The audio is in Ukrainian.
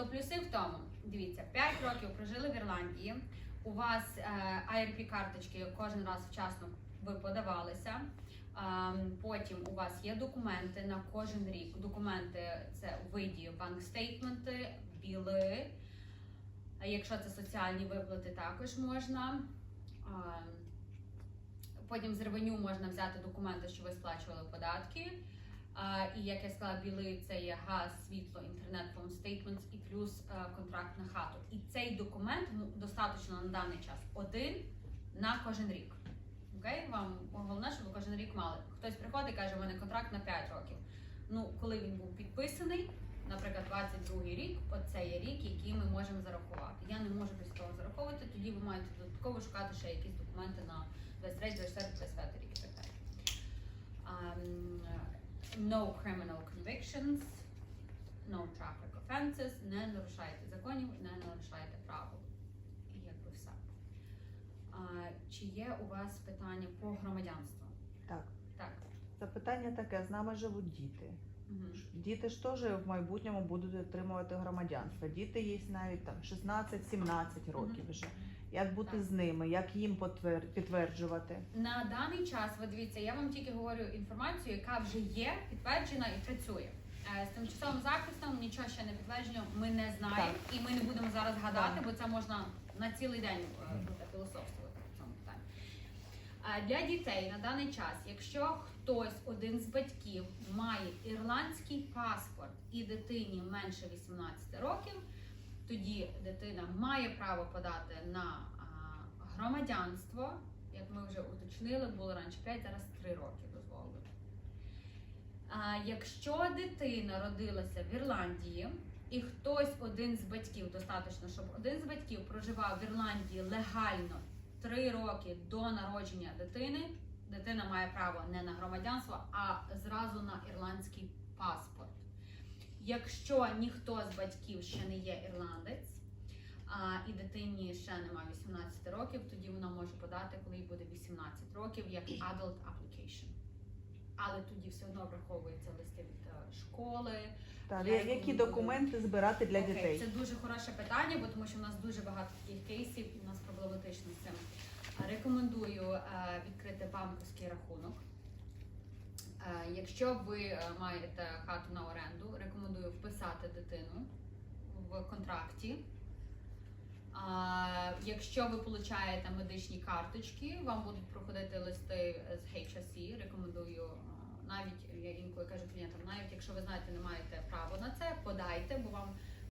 То плюси в тому, дивіться, 5 років прожили в Ірландії. У вас е, IRP карточки кожен раз вчасно ви подавалися. Ем, Потім у вас є документи на кожен рік. Документи це у виді банк стейтменти, біли. Якщо це соціальні виплати, також можна. Ем, Потім з ревеню можна взяти документи, що ви сплачували податки. І як я сказала, біли це є газ, світло, інтернет, phone statements і плюс е, контракт на хату. І цей документ ну, достатньо на даний час один на кожен рік. Окей, вам головне, щоб ви кожен рік мали. Хтось приходить і каже, у мене контракт на 5 років. Ну, коли він був підписаний, наприклад, 22 рік, оце є рік, який ми можемо зарахувати. Я не можу без того зараховувати, тоді ви маєте додатково шукати ще якісь документи на 23, 24, 25 рік і так далі. No criminal convictions, no traffic offenses, не нарушайте законів, не нарушайте правил. І якби все. А, чи є у вас питання по громадянству? Так. Так. Запитання таке: з нами живуть діти. Мгм. Діти ж теж в майбутньому будуть отримувати громадянство. Діти є навіть там 16-17 років вже. Як бути Так. з ними, як їм потвер- підтверджувати? На даний час, ви дивіться, я вам тільки говорю інформацію, яка вже є, підтверджена і працює. Е, З тимчасовим захистом нічого ще не підтверджено, ми не знаємо і ми не будемо зараз гадати, Так. бо це можна на цілий день е, філософствувати в цьому питанні. Е, Для дітей на даний час, якщо хтось один з батьків має ірландський паспорт і дитині менше 18 років, тоді дитина має право подати на громадянство, як ми вже уточнили, було раніше 5, зараз 3 роки дозволено. Якщо дитина родилася в Ірландії, і хтось один з батьків, достатньо, щоб один з батьків проживав в Ірландії легально 3 роки до народження дитини, дитина має право не на громадянство, а зразу на ірландський паспорт. Якщо ніхто з батьків ще не є ірландець, а, і дитині ще немає 18 років, тоді вона може подати, коли їй буде 18 років, як adult application. Але тоді все одно враховуються листи від е, школи. Так, Я які документи збирати для Окей, дітей? Це дуже хороше питання, бо тому що в нас дуже багато таких кейсів, і в нас проблематично з цим. Рекомендую е, відкрити банківський рахунок. Е, Якщо ви е, маєте хату на оренду, рекомендую вписати дитину в контракті. Якщо ви получаєте медичні карточки, вам будуть проходити листи з HSE, рекомендую е, навіть я інколи кажу клієнтам, навіть якщо ви знаєте, не маєте права на це, подайте, бо вам